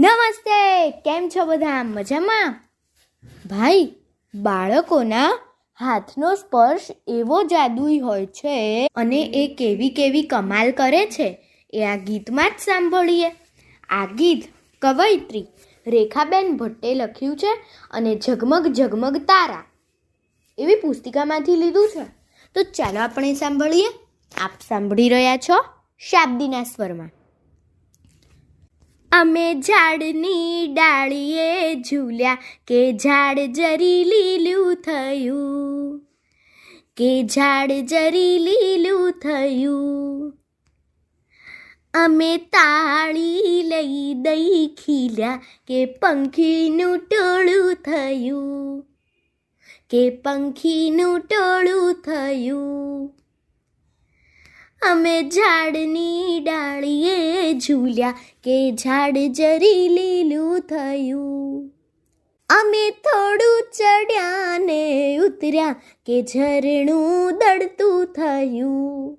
નમસ્તે, કેમ છો બધા? મજામાં? ભાઈ, બાળકોના હાથનો સ્પર્શ એવો જાદુઈ હોય છે અને એ કેવી કેવી કમાલ કરે છે એ આ ગીતમાં જ સાંભળીએ. આ ગીત કવયત્રી રેખાબેન ભટ્ટે લખ્યું છે અને ઝગમગ ઝગમગ તારા એવી પુસ્તિકામાંથી લીધું છે. તો ચાલો આપણે સાંભળીએ. આપ સાંભળી રહ્યા છો શાબ્દીના સ્વરમાં. અમે ઝાડની ડાળીએ ઝૂલ્યા કે ઝાડ જરી લીલું થયું. કે ઝાડ જરી લીલું થયું. અમે તાળી લઈ દઈ ખીલ્યા કે પંખીનું ટોળું થયું. કે પંખીનું ટોળું થયું. અમે ઝાડની ડાળીએ ઝૂલ્યા કે ઝાડ જરી લીલું થયું. અમે થોડું ચડ્યા ને ઉતર્યા કે ઝરણું દડતું થયું.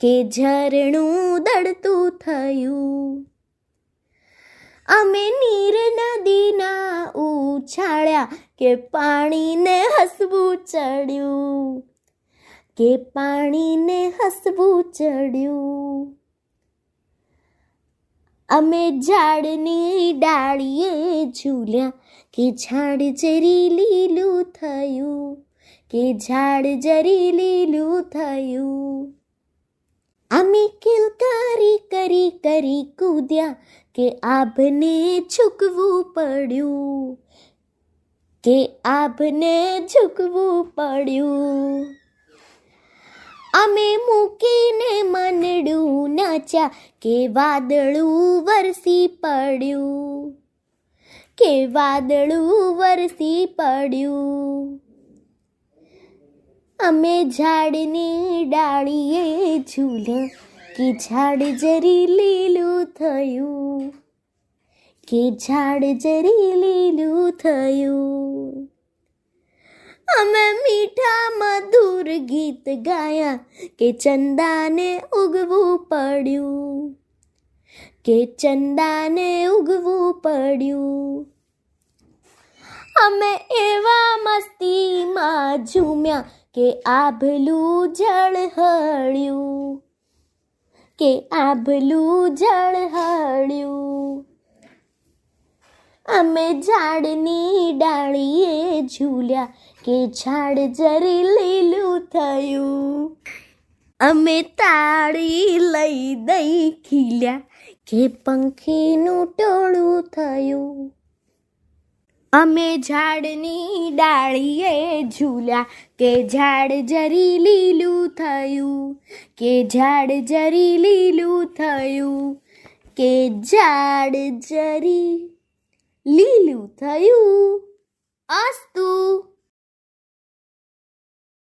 કે ઝરણું દડતું થયું. અમે નીર નદીના ઉછાળ્યા કે પાણીને હસવું ચડ્યું. કે પાણીને હસવું ચડ્યું. અમે ઝાડની ડાળીએ ઝૂલ્યા કે ઝાડ જરી લીલું થયું, કે ઝાડ જરી લીલું થયું. અમે કિલકારી કરી કરી કૂદ્યા કે આભને ઝૂકવું પડ્યું, કે આભને ઝૂકવું પડ્યું. અમે મૂકીને મનડું નાચ્યા કે વાદળું વરસી પડ્યું? કે વાદળું વરસી પડ્યું? અમે ઝાડની ડાળીએ ઝૂલ્યા કે ઝાડ જરી લીલું થયું? કે ઝાડ જરી લીલું થયું? અમે મીઠા મધુર ગીત ગાયા કે ચંદાને ઉગવું પડ્યું. કે ચંદાને ઉગવું પડ્યું. અમે એવા મસ્તીમાં ઝૂમ્યા કે આભલું જળ હળ્યું. કે આભલું જળ હળ્યું. અમે ઝાડની ડાળીએ ઝૂલ્યા કે ઝાડ જરી લીલું થયું. અમે તાળી લઈ દઈ ખીલ્યા કે પંખીનું ટોળું થયું. અમે ઝાડની ડાળીએ ઝૂલ્યા કે ઝાડ જરી લીલું થયું. કે ઝાડ જરી લીલું થયું. કે ઝાડ જરી લીલું થયું. અસ્તુ.